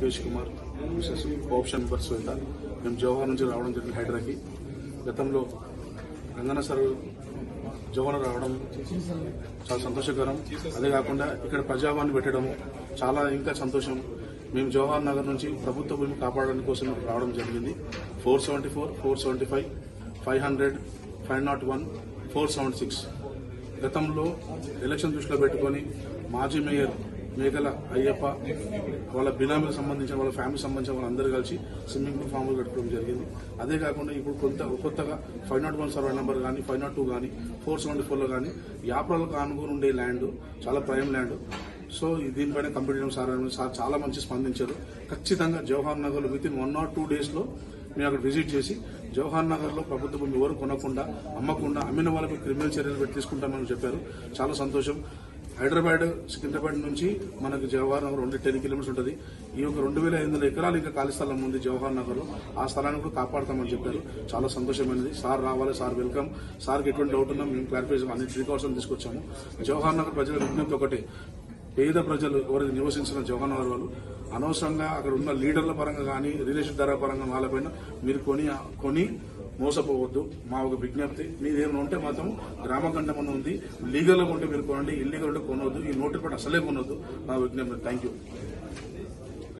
Mukesh Kumar Mrs option member Shweta మేము జవహర్ నుంచి రావడం జరిగింది హైదరాకి గతంలో రంగన్న సార్ జవహర్ రావడం చాలా సంతోషకరం. అదే కాకుండా ఇక్కడ ప్రజావాణి పెట్టడం చాలా ఇంకా సంతోషం. మేము జవహర్ నగర్ నుంచి ప్రభుత్వ భూమి కాపాడడానికి కోసం రావడం జరిగింది. Four seventy four four seventy five five hundred five nought one four seventy six. గతంలో ఎలక్షన్ దృష్టిలో పెట్టుకొని మాజీ మేయర్ మేకల అయ్యప్ప వాళ్ళ బినామీలకు సంబంధించిన వాళ్ళ ఫ్యామిలీ సంబంధించిన వాళ్ళందరూ కలిసి స్విమ్మింగ్ పూల్ ఫామ్లు కట్టుకోవడం జరిగింది. అదే కాకుండా ఇప్పుడు కొంత కొత్తగా five nought one survey number కానీ ఫైవ్ నాట్ టూ కానీ ఫోర్ సెవెంటీ ఫోర్లో కానీ యాప్రాలకు అనుగుణ ఉండే ల్యాండ్ చాలా ప్రైమ్ ల్యాండ్ సో దీనిపైన కంప్యూటర్ సార్ సార్ చాలా మంచి స్పందించారు. ఖచ్చితంగా Jawahar Nagar with in one or two డేస్లో మేము అక్కడ విజిట్ చేసి జవహర్ నగర్లో ప్రభుత్వ భూమి ఎవరు కొనకుండా అమ్మకుండా అమ్మిన వాళ్ళకి క్రిమినల్ చర్యలు పెట్టి తీసుకుంటామని చెప్పారు. చాలా సంతోషం. హైదరాబాద్ సికింద్రాబాద్ నుంచి మనకు జవహర్ నగర్ రెండు టెన్ కిలోమీటర్స్ ఉంటుంది. ఈ యొక్క రెండు వేల ఐదు వందల ఎకరాలు ఇంకా ఖాళీ స్థలం ఉంది జవహర్ నగర్లో ఆ స్థలాన్ని కూడా కాపాడతామని చెప్పారు. చాలా సంతోషమైనది. సార్ రావాలి సార్ వెల్కమ్. సార్కి ఎటువంటి డౌట్ ఉన్నా మేము క్లారిఫికేషన్ అన్ని ప్రికాషన్ తీసుకొచ్చాము. జవహర్ నగర్ ప్రజల విజ్ఞప్తి ఒకటే. పేద ప్రజలు ఎవరైతే నివసించిన జవహర్ నగర్ వాళ్ళు అనవసరంగా అక్కడ ఉన్న లీడర్ల పరంగా కానీ రిలేషన్ ధర పరంగా వాళ్ళపైన మీరు కొని కొని మోసపోవద్దు. మా ఒక విజ్ఞప్తి. మీదేమైనా ఉంటే మాత్రం గ్రామ ఉంది. లీగల్గా ఉంటే మీరు కొనండి. ఇల్లీగల్ ఉంటే కొనవద్దు ఈ నోటి పట్టు అసలే కొనవద్దు మా విజ్ఞప్తి. Thank you